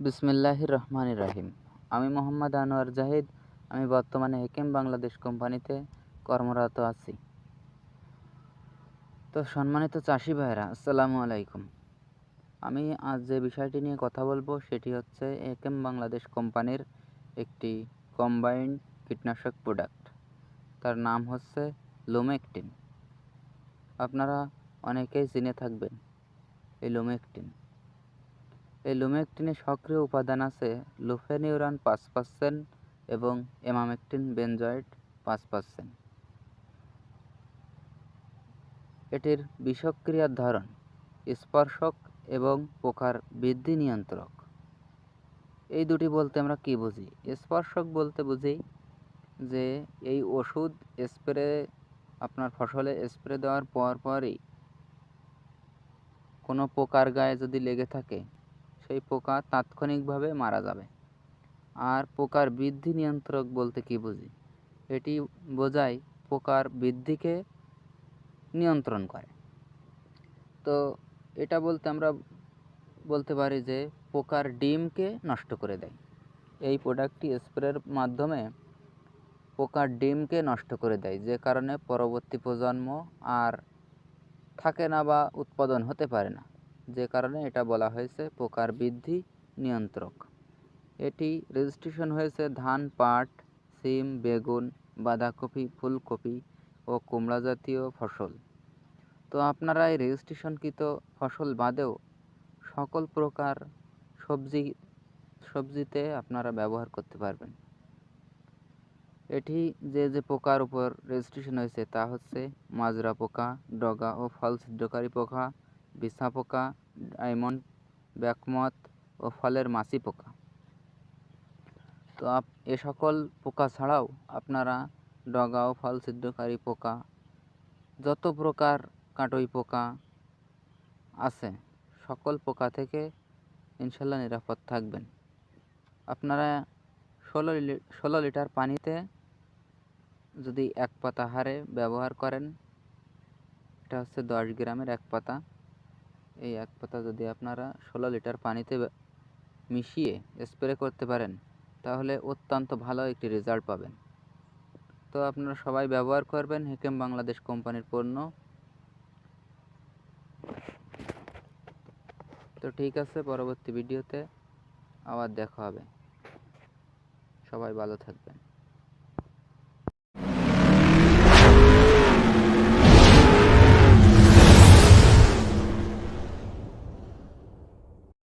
বিসমিল্লাহির রহমান রাহিম আমি মোহাম্মদ আনোয়ার জাহিদ, আমি বর্তমানে হেকেম বাংলাদেশ কোম্পানিতে কর্মরত আছি। তো সম্মানিত চাষি ভাইরা আসসালামু আলাইকুম। আমি আজ যে বিষয়টি নিয়ে কথা বলব, সেটি হচ্ছে হেকেম বাংলাদেশ কোম্পানির একটি কম্বাইন্ড কীটনাশক প্রোডাক্ট। তার নাম হচ্ছে লোমেকটিন। আপনারা অনেকেই চিনে থাকবেন এই লোমেকটিন। এই লুমেকটিনে সক্রিয় উপাদান আছে লুফেনিউরান পাঁচ পার্সেন্ট এবং এমামেকটিন বেনজয়েড পাঁচ পার্সেন্ট। এটির বিষক্রিয়ার ধরন স্পর্শক এবং পোকার বৃদ্ধি নিয়ন্ত্রক। এই দুটি বলতে আমরা কি বুঝি? স্পর্শক বলতে বুঝি যে এই ওষুধ স্প্রে, আপনার ফসলে স্প্রে দেওয়ার পর পরই কোনো পোকার গায়ে যদি লেগে থাকে সেই পোকা তাৎক্ষণিকভাবে মারা যাবে। আর পোকার বৃদ্ধি নিয়ন্ত্রক বলতে কি বুঝি? এটি বোঝায় পোকার বৃদ্ধিকে নিয়ন্ত্রণ করে। তো এটা বলতে আমরা বলতে পারি যে পোকার ডিমকে নষ্ট করে দেয়। এই প্রোডাক্টটি স্প্রের মাধ্যমে পোকার ডিমকে নষ্ট করে দেয়, যে কারণে পরবর্তী প্রজন্ম আর থাকে না বা উৎপাদন হতে পারে না। যে কারণে এটা বলা হয়েছে পোকার বৃদ্ধি নিয়ন্ত্রক। এটি রেজিস্ট্রেশন হয়েছে ধান, পাট, সিম, বেগুন, বাঁধাকপি, ফুলকপি ও কুমড়া জাতীয় ফসল। তো আপনারা এই রেজিস্ট্রেশনকৃত ফসল বাদেও সকল প্রকার সবজি, সবজিতে আপনারা ব্যবহার করতে পারবেন। এটি যে যে পোকার উপর রেজিস্ট্রেশন হয়েছে তা হচ্ছে মাজরা পোকা, ডগা ও ফল ছিদ্রকারী পোকা বিছা পোকা ডায়মন্ড ব্যাকমথ ও ফলের মাছি পোকা তো আপ, এ সকল পোকা ছাড়াও আপনারা ডগা ও ফল ছিদ্রকারী পোকা, যত প্রকার কাটই পোকা আছে, সকল পোকা থেকে ইনশাল্লাহ নিরাপদ থাকবেন। আপনারা ষোলো ষোলো লিটার পানিতে যদি এক পাতা হারে ব্যবহার করেন, এটা হচ্ছে দশ গ্রামের এক পাতা। এই এক পাতা যদি আপনারা ষোলো লিটার পানিতে মিশিয়ে স্প্রে করতে পারেন, তাহলে অত্যন্ত ভালো একটি রেজাল্ট পাবেন। তো আপনারা সবাই ব্যবহার করবেন হেকেম বাংলাদেশ কোম্পানির পণ্য। তো ঠিক আছে, পরবর্তী ভিডিওতে আবার দেখা হবে। সবাই ভালো থাকবেন।